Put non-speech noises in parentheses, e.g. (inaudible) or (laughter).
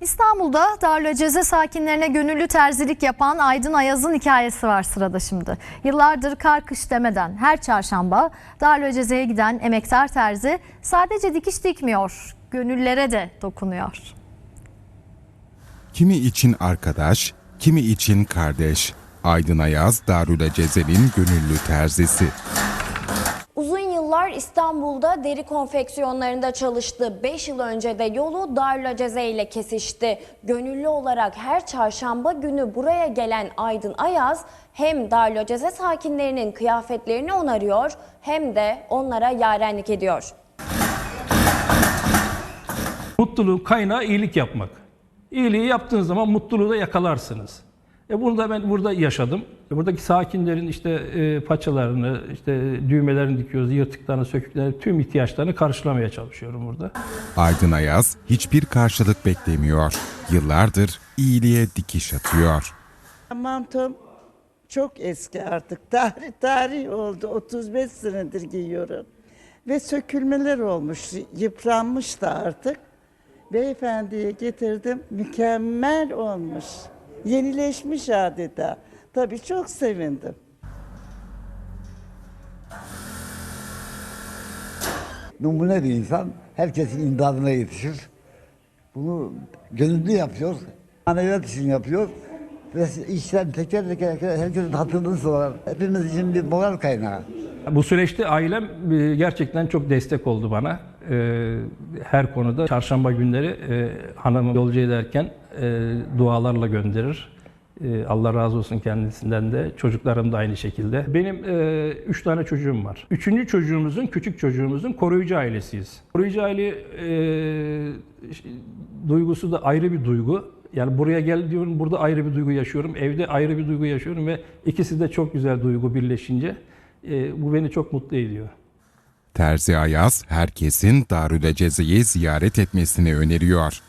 İstanbul'da Darülceze sakinlerine gönüllü terzilik yapan Aydın Ayaz'ın hikayesi var sırada şimdi. Yıllardır kar kış demeden her çarşamba Darülceze'ye giden emektar terzi sadece dikiş dikmiyor, gönüllere de dokunuyor. Kimi için arkadaş, kimi için kardeş. Aydın Ayaz, Darül Cezel'in gönüllü terzisi. Yıllar İstanbul'da deri konfeksiyonlarında çalıştı. 5 yıl önce de yolu Darülaceze ile kesişti. Gönüllü olarak her çarşamba günü buraya gelen Aydın Ayaz hem Darülaceze sakinlerinin kıyafetlerini onarıyor hem de onlara yarenlik ediyor. Mutluluğun kaynağı iyilik yapmak. İyiliği yaptığınız zaman mutluluğu da yakalarsınız. E bunu da ben burada yaşadım. E Buradaki sakinlerin işte e, paçalarını, işte düğmelerini dikiyoruz, yırtıklarını, söküklerini, tüm ihtiyaçlarını karşılamaya çalışıyorum burada. Aydın Ayaz hiçbir karşılık beklemiyor. Yıllardır iyiliğe dikiş atıyor. Mantom çok eski artık. (laughs) Tarih tarih oldu. 35 senedir giyiyorum. Ve sökülmeler olmuş. Yıpranmış da artık. Beyefendiye getirdim. Mükemmel olmuş. Yenileşmiş adeta. Tabii çok sevindim. numune bir insan. Herkesin imdadına yetişir. Bunu gönüllü yapıyor. Maneviyat için yapıyor. Ve işten teker teker herkesin hatırını sorar. Hepimiz için bir moral kaynağı. Bu süreçte ailem e, gerçekten çok destek oldu bana. E, Her konuda çarşamba günleri e, hanımı yolcu ederken dualarla gönderir. Allah razı olsun kendisinden de. Çocuklarım da aynı şekilde. Benim e, üç tane çocuğum var. Üçüncü çocuğumuzun, küçük çocuğumuzun koruyucu ailesiyiz. Koruyucu aile e, duygusu da ayrı bir duygu. Yani buraya gel diyorum, burada ayrı bir duygu yaşıyorum. Evde ayrı bir duygu yaşıyorum ve ikisi de çok güzel duygu birleşince e, bu beni çok mutlu ediyor. Terzi Ayaz, herkesin Darül Ceze'yi ziyaret etmesini öneriyor.